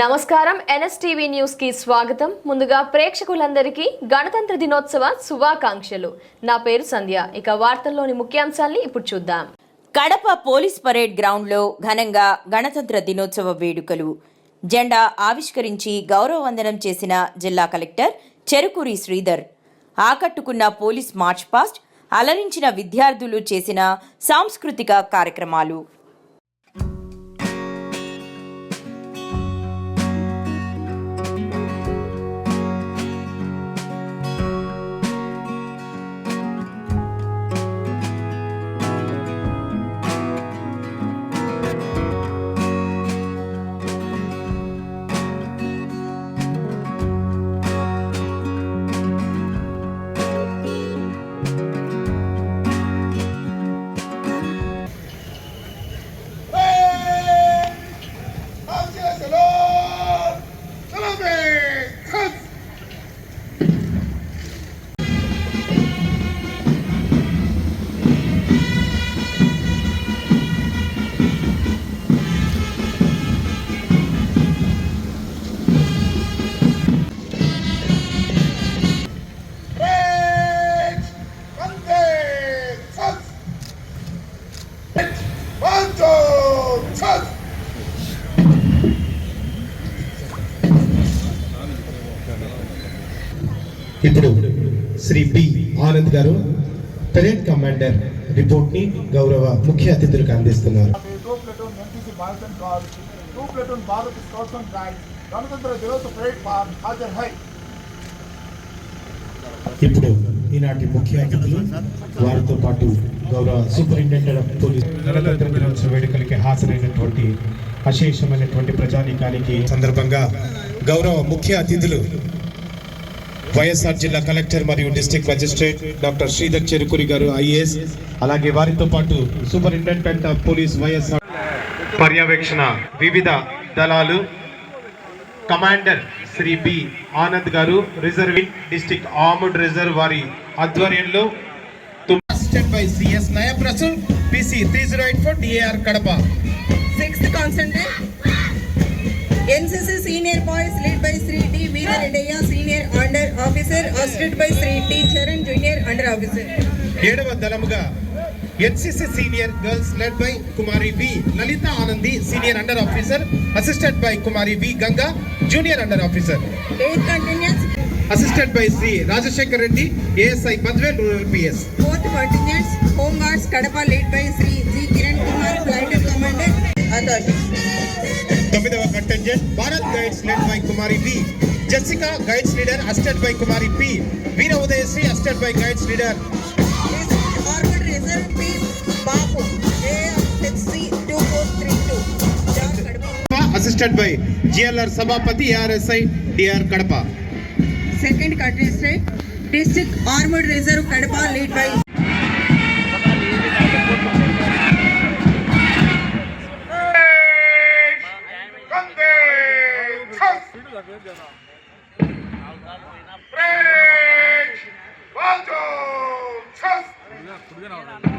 నమస్కారం. ఎన్ఎస్టీవీ న్యూస్కి స్వాగతం. ముందుగా ప్రేక్షకులందరికీ గణతంత్ర దినోత్సవ శుభాకాంక్షలు. నా పేరు సంధ్య. ఇక వార్తల్లోని ముఖ్యాంశాల్ని ఇప్పుడు చూద్దాం. కడప పోలీస్ పరేడ్ గ్రౌండ్లో ఘనంగా గణతంత్ర దినోత్సవ వేడుకలు. జెండా ఆవిష్కరించి గౌరవ వందనం చేసిన జిల్లా కలెక్టర్ చెరుకూరి శ్రీధర్. ఆకట్టుకున్న పోలీస్ మార్చ్ పాస్ట్ అలరించిన విద్యార్థులు చేసిన సాంస్కృతిక కార్యక్రమాలు. ఇప్పుడు శ్రీ బి ఆనంద్ గారు పెరేడ్ కమాండర్ రిపోర్ట్ని గౌరవ ముఖ్య అతిథులకు అందిస్తున్నారు. ఇప్పుడు ఈనాటి ముఖ్య అతిథులు వారితో పాటు గౌరవ సూపరింటెండెంట్ ఆఫ్ పోలీస్ గణతంత్ర దినోత్సవ వేడుకలకి హాజరైనటువంటి అశేషమైనటువంటి ప్రజానీకానికి సందర్భంగా గౌరవ ముఖ్య అతిథులు వైఎస్ఆర్ జిల్లా కలెక్టర్ మరియు district magistrate doctor Sridhar Cherukuri గారు ఐఏఎస్. అలాగే వారితో పాటు సూపరింటెండెంట్ ఆఫ్ పోలీస్ వైఎస్ఆర్. పర్యవేక్షణ వివిధ దళాలు. కమాండర్ శ్రీ బి ఆనంద్ గారు రిజర్వ్ డిస్ట్రిక్ట్ ఆర్మ్డ్ రిజర్వ్ వారి ఆధ్వర్యంలో by CS PC three zero eight four DAR Kadapa Sixth consultant, NCC Senior Boys led by Sri D. Veeraredaya Officer, assisted by Sri T. Charan Junior Under Officer. ఏడవ దళముగా NCC senior girls led by Kumari V Lalitha Anandi senior under officer assistant by Kumari V Ganga junior under officer assistant by Shri Rajasekhar Reddy ASI Badvel rural PS fourth contingent, Home Guards Kadapa led by Sri G. Kiran Kumar, Flight Commander, Authority. తొమ్మిదవ contingent Bharat guides led by Kumari V Jessica, Guides Leader, assisted by Kumari P. Veera Udayasri, assisted by Guides Leader. Harvard Assisted by GLR Sabapati, RSI, DR Kadapa. Second contestant, District Armored Reserve Kadapa, lead by You're not right.